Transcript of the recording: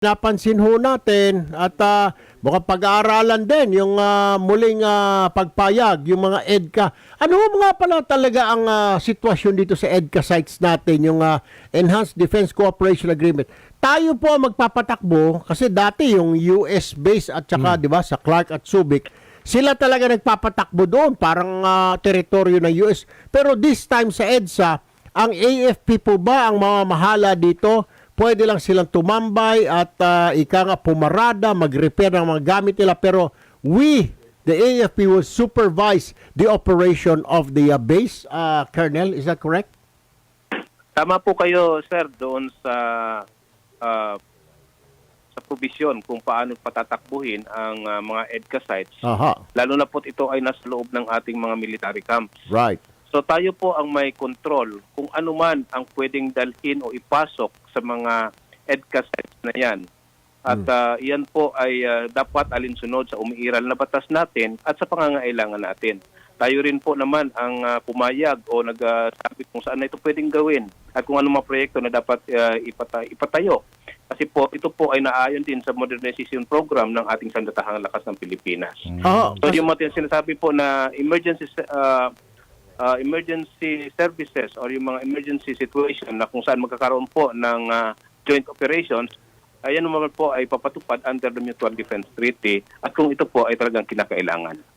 napansin ho natin at uh, mukhang pag-aaralan din yung ah, muling ah, pagpayag, yung mga EDCA. Ano ho mga pala talaga ang ah, sitwasyon dito sa EDCA sites natin, yung ah, Enhanced Defense Cooperation Agreement? Tayo po ang magpapatakbo kasi dati yung US base at saka 'di ba sa Clark at Subic, sila talaga nagpapatakbo doon, parang ah, teritoryo ng US. Pero this time sa EDSA, ang AFP po ba ang mamamahala dito? Pwede lang silang tumambay at ah, ika nga pumarada, mag-repair ng mga gamit nila. Pero we, the AFP, will supervise the operation of the ah, base. ah, Colonel, is that correct? Tama po kayo, sir, doon sa ah, sa provision kung paano patatakbuhin ang ah, mga EDCA sites. Aha, Lalo na po ito ay nasa loob ng ating mga military camps. right. So tayo po ang may control kung ano man ang pwedeng dalhin o ipasok sa mga EDCA sites na yan. At ah, yan po ay ah, dapat alinsunod sa umiiral na batas natin at sa pangangailangan natin. Tayo rin po naman ang ah, pumayag o nagsabi kung saan na ito pwedeng gawin at kung ano mga proyekto na dapat ah, ipata- ipatayo. Kasi po ito po ay naayon din sa modernization program ng ating sandatahang lakas ng Pilipinas. Aha, So yung mga sinasabi po na emergency uh, uh, emergency services or yung mga emergency situation na kung saan magkakaroon po ng uh, joint operations, ayan naman po ay papatupad under the Mutual Defense Treaty at kung ito po ay talagang kinakailangan.